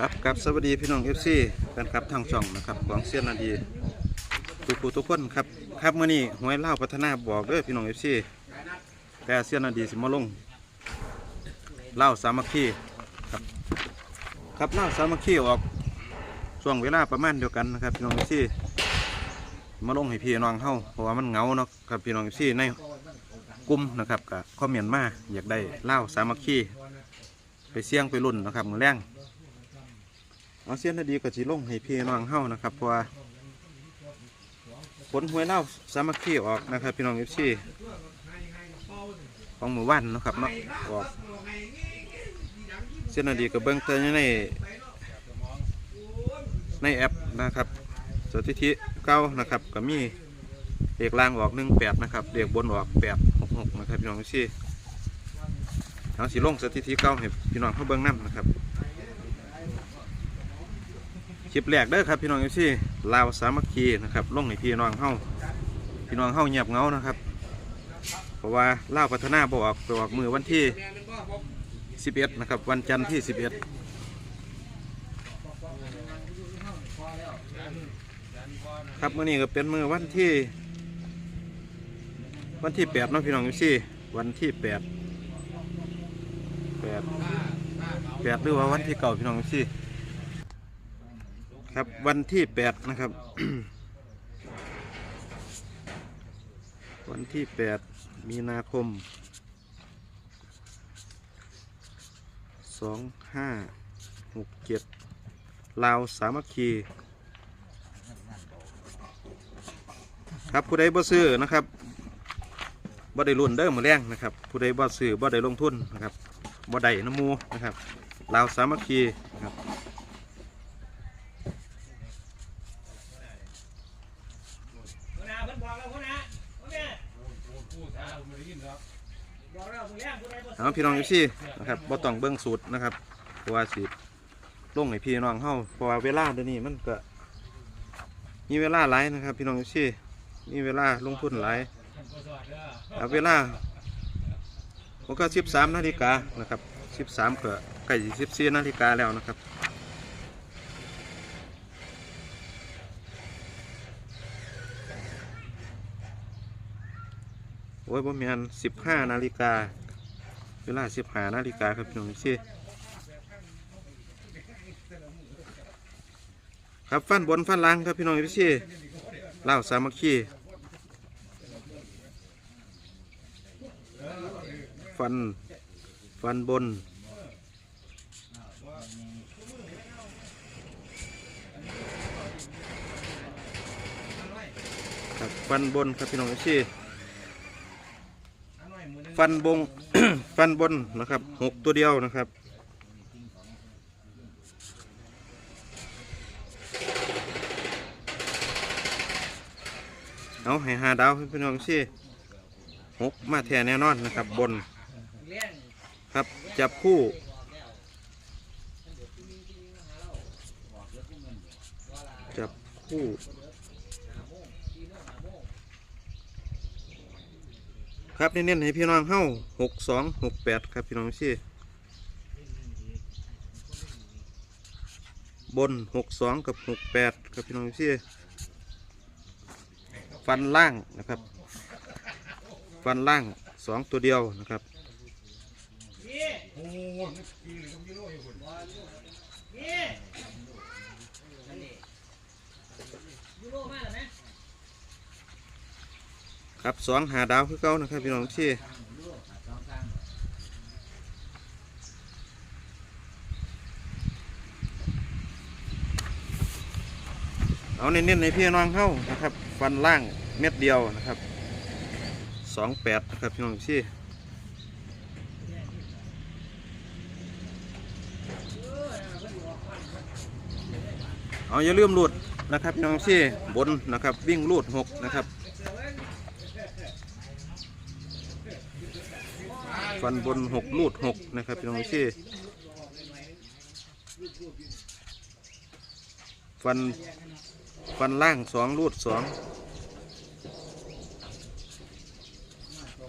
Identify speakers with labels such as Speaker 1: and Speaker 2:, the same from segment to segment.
Speaker 1: ครับกับสวัสดีพี่น้องเอฟซีแฟนคลับทางช่องนะครับของเซียนนาดีทุกผู้ทุกคนครับครับเมื่อนี้หวยเล่าพัฒนาบอกเด้อพี่น้องเอฟซีแต่เซียนนาดีสิมาลงเล่าสามัคคีครับครับเล่าสามัคคีออกช่วงเวลาประมาณเดียวกันนะครับพี่น้องเอฟซีมาลงให้พี่น้องเฮาเพราะว่ามันเงาเนาะครับพี่น้องเอฟซีในกลุ่มนะครับกับคอมเมนต์มาอยากได้เล่าสามัคคีไปเสี่ยงไปรุ่นนะครับมือแรง เอาเสียนนาดีกับจีลงให้พี่น้องเฮานะครับเพราะว่าผลหวยเล่าสามัคคีออกนะครับ พี่น้องเอฟซีของหมู่บ้านนะครับเนาะออกเสียนนาดีกับเบิ้งเตอในในแอปนะครับสถิติเก้านะครับก็มีเลขล่างออกหนึ่งแปดนะครับเลขบนออกแปดหกหกนะครับพี่น้องเอฟซีเอาสีลงสถิติเก้าให้พี่น้องเขาเบิ้งน้ำนะครับ คลิปแรกเด้อครับพี่น้องเอฟซีลาวสามัคคีนะครับลงให้พี่น้องเฮาพี่น้องเฮาเงียบเงานะครับ เพราะว่าลาวพัฒนาบออกไปออกมือวันที่ 11 นะครับ วันจันทร์ที่ 11ครับเมื่อนี้ก็เป็นมือวันที่ วันที่8เนาะพี่น้องเอฟซีวันที่8 8 8หรือว่าวันที่เก่าพี่น้องเอฟซี ครับวันที่แปดนะครับ วันที่แปดมีนาคมสองห้าหกเจ็ดลาวสามัคคีครับผู้ใดบ่ซื้อนะครับบ่ได้รุ่นเด้อมือแรงนะครับ ผู้ใดบ่ซื้อบ่ได้ลงทุนนะครับบ่ได้น้ำมูนะครับลาวสามัคคีครับ
Speaker 2: หัวหน้าเพิ่นบอกแล้วหัวหน้าหัวหน้าบอกแล้วมึงแย่งกูได้บ่
Speaker 1: เอาพี่น้องเอฟซีนะครับบ่ต้องเบิ่งสูตรนะครับเพราะว่าสิลงให้พี่น้องเฮาเพราะว่าเวลาเดี๋ยวนี้มันก็มีเวลาหลายนะครับ พี่น้องเอฟซีมีเวลาลงทุนหลายเอาเวลาผมก็13นาฬิกานะครับ13ก็ใกล้14นาฬิกาแล้วนะครับ อ้ยบ่แม่น15นาฬิกาเวลาสิบหานาฬิกาครับพี่น้องสิครับฟันบนฟันล่างครับพี่น้องพี่สิเล่าสามัคคีฟันฟันบนครับฟันบนครับพี่น้องพี่สิ ฟันบง ฟันบนนะครับหกตัวเดียวนะครับ เอาให้หาดาวพี่น้องสิหกมาแทนแน่นอนนะครับบนครับจับคู่จับคู่ ครับเน้นๆให้พี่น้องเข้าหกสองหกแปดครับพี่น้องชี่บนหกสองกับหกแปดครับพี่น้องชี่ฟันล่างนะครับ ฟันล่างสองตัวเดียวนะครับ
Speaker 2: พี่พี่ยูโรมาแล้วไหม
Speaker 1: ครับสองหาดาวคือเก้านะครับพี่น้องที่เอาเน้นๆในพี่น้องเข้านะครับ ฟันล่างเม็ดเดียวนะครับสองแปดนะครับพี่น้องที่เอาอย่าลืมรูดนะครับพี่น้องที่บนนะครับวิ่งรูดหกนะครับ ฟันบนหกลูดหกนะครับพี่น้องที่ฟันฟันล่างสองลูดสอง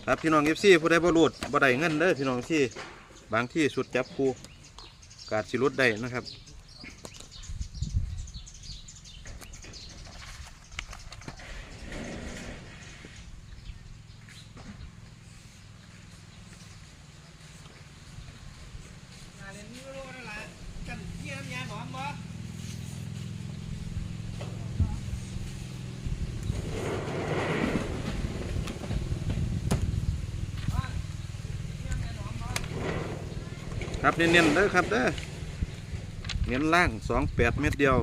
Speaker 1: ครับพี่น้องเอฟซีผู้ใดบ่ลูดบ่ได้เงินเด้อพี่น้องที่บางที่สุดจับคูกาดสิรุดได้นะครับ ครับเน้นๆเด้อครับเด้อเน้นล่างสองแปดเม็ดเดียว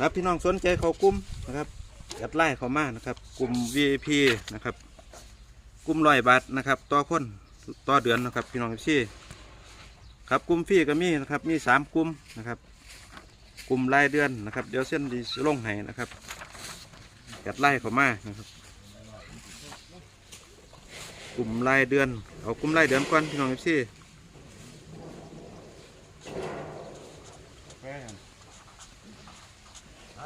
Speaker 1: ครับพี่น้องสนใจเขากลุ่มนะครับจัดไล่เขามานะครับกลุ่ม VIP นะครับกลุ่มร้อยบาทนะครับต่อคนต่อเดือนนะครับพี่น้องพี่ครับกลุ่มฟรีก็มีนะครับมีสามกลุ่มนะครับกลุ่มรายเดือนนะครับเดี๋ยวเส้นดีลงให้นะครับจัดไล่เขามานะครับกลุ่มรายเดือนเอากลุ่มรายเดือนก่อนพี่น้องพี่
Speaker 2: เอา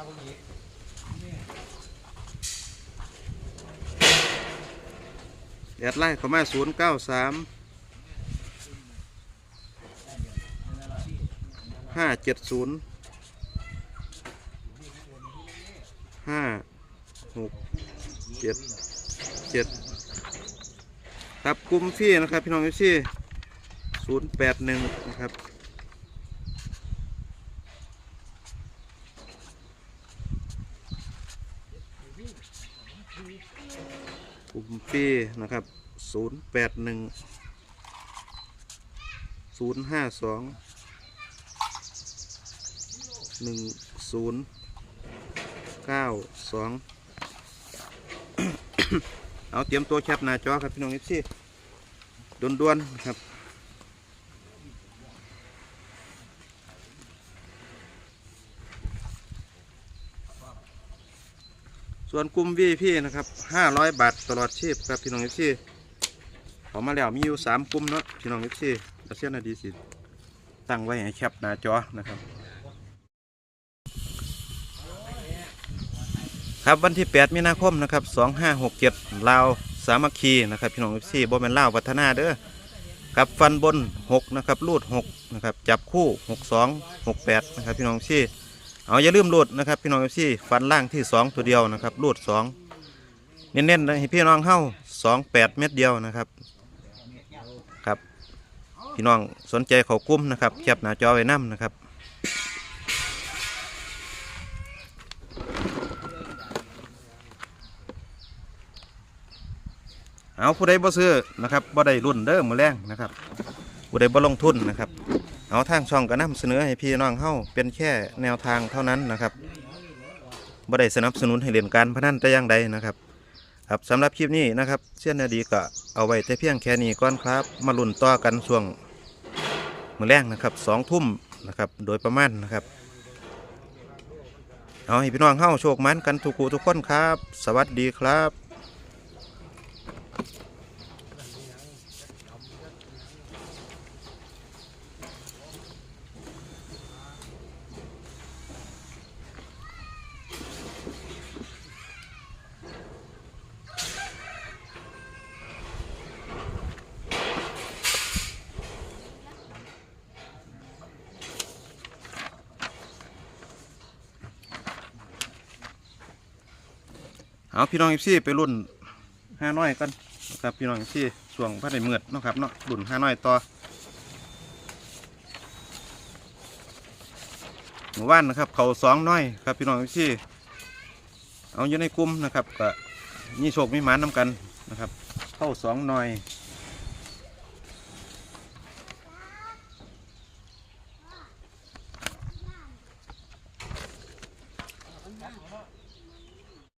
Speaker 2: พวกนี้
Speaker 1: แอดไลน์เข้ามาศูนย์เก้าสามห้าเจ็ดศูนย์ห้าหกเจ็ดเจ็ดครับกลุ่มฟรีนะครับ พี่น้องเอฟซีศูนย์แปดหนึ่งนะครับ ปีนะครับศูนย์แปดหนึ่งศูนย์ห้าสองหนึ่งศูนย์เก้าสองเอาเตรียมตัวแคปหน้าจอครับพี่น้องเอฟซีด่วนๆนะครับ ส่วนกลุ่ม VIP นะครับ500บาทตลอดชีพครับพี่น้องเอฟซีออกมาแล้วมีอยู่3กลุ่มเนาะพี่น้องเอฟซีอาเซียนนาดีสิตั้งไว้ให้แคปหน้าจอนะครับ ครับวันที่ 8 มีนาคมนะครับ2567ลาวสามัคคีนะครับพี่น้องเอฟซีบ่แมนลาววัฒนาเด้อกับฟันบน 6 นะครับ รูด 6 นะครับ จับคู่ 62 68 นะครับ พี่น้องเอฟซี เอาอย่าลืมรูดนะครับพี่น้องเอฟซีฟันล่างที่สองตัวเดียวนะครับรูดสองเน้นๆนะให้พี่น้องเข้าสองแปดเม็ดเดียวนะครับครับ พี่น้องสนใจเขากุ้มนะครับแคปหน้าจอไว้น้ำนะครับเอาผู้ใดบ่ซื้อนะครับบ่ได้รุ่นเด้อมือแรงนะครับผู้ใดบ่ลงทุนนะครับ เอาทางช่องก็นำเสนอให้พี่น้องเฮาเป็นแค่แนวทางเท่านั้นนะครับบ่ได้สนับสนุนให้เล่นการพนันแต่อย่างใดนะครับ ครับสำหรับคลิปนี้นะครับเสี้ยนนาดีก็เอาไว้แต่เพียงแค่นี้ก่อนครับ มาลุ่นต่อกันช่วงมื้อแรกนะครับสองทุ่มนะครับโดยประมาณนะครับเอาให้พี่น้องเฮาโชคมันกันทุกคู่ทุกคนครับ สวัสดีครับ เอาพี่น้องเอฟซีไปรุ่นห้าน้อยกันนะครับพี่น้องเอฟซีส่วงพัดในเมือดนะครับเนาะรุ่นห้าน้อยต่อหมู่บ้านนะครับ เขาสองน้อยครับพี่น้องเอฟซีเอาอยู่ในกลุ่มนะครับก็มีโชคมีหมานนำกันนะครับ เข้าสองน้อย